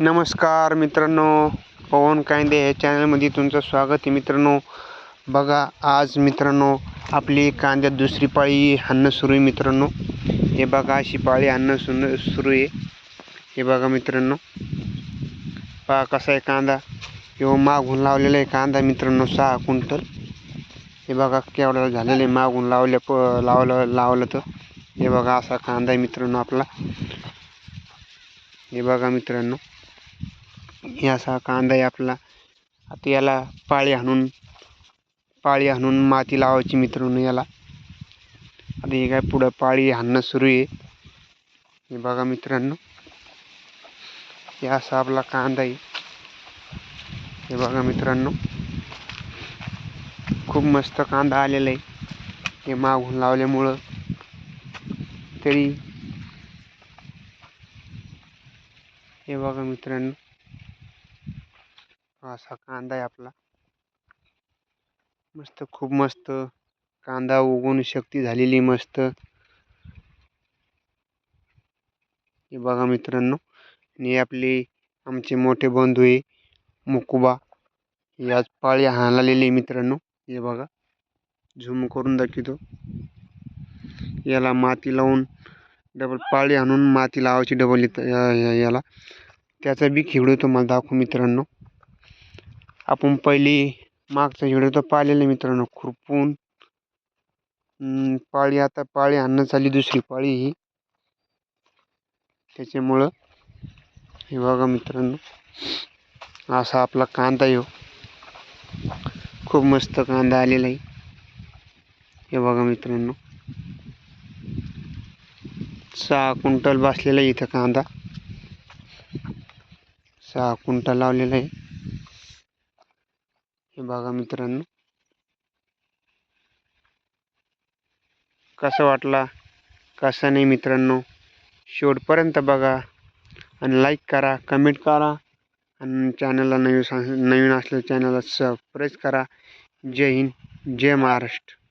नमस्कार मित्रांनो पवन कायदे या चॅनलमध्ये तुमचं स्वागत आहे मित्रांनो. बघा आज मित्रांनो आपली कांद्यात दुसरी पाळी हाणणं सुरू आहे मित्रांनो. हे बघा अशी पाळी हाणणं सुन सुरू आहे. हे बघा मित्रांनो. पहा कसा आहे कांदा. किंवा मागून लावलेला आहे कांदा मित्रांनो सहा क्विंटल. हे बघा केवढा झालेलं आहे मागून लावल्या प लावलं लावलं तर. हे बघा असा कांदा आहे मित्रांनो आपला. हे बघा मित्रांनो. हे असा कांदा आहे आपला. आता याला पाळी हाणून पाळी हाणून माती लावायची मित्रांनो याला. आता हे काय पुढं पाळी हाणणं सुरू आहे. हे बघा मित्रांनो. हे असा आपला कांदा आहे. हे बघा मित्रांनो. खूप मस्त कांदा आलेला आहे. हे मागून लावल्यामुळं तरी हे बघा मित्रांनो. असा कांदा आहे आपला. मस्त खूप मस्त कांदा उगवून शक्ती झालेली मस्त. हे बघा मित्रांनो आणि आपले आमचे मोठे बंधू आहे मुकुबा. याच पाळी हाणलेली मित्रांनो हे बघा. झूम करून दाखवतो. याला माती लावून डबल पाळी आणून माती लावायची डबल इथं या- याला. त्याचा बी व्हिडिओ तुम्हाला दाखवू मित्रांनो. आपण पहिली मागचा व्हिडिओ तर पाहिलेला मित्रांनो खुरपून. पाळी आता पाळी आणणं चालली दुसरी पाळी ही. त्याच्यामुळं हे बघा मित्रांनो असा आपला कांदा येऊ हो. खूप मस्त कांदा आलेला आहे. हे बघा मित्रांनो. सहा क्विंटल बसलेला आहे इथं कांदा. सहा क्विंटल लावलेला आहे. हे बघा मित्रांनो. कसं वाटला? कसं नाही मित्रांनो? शेवटपर्यंत बघा आणि लाईक करा कमेंट करा आणि चॅनलला नवीन नवीन असलेल्या चॅनलला सबस्क्राईब करा. जय हिंद जय महाराष्ट्र.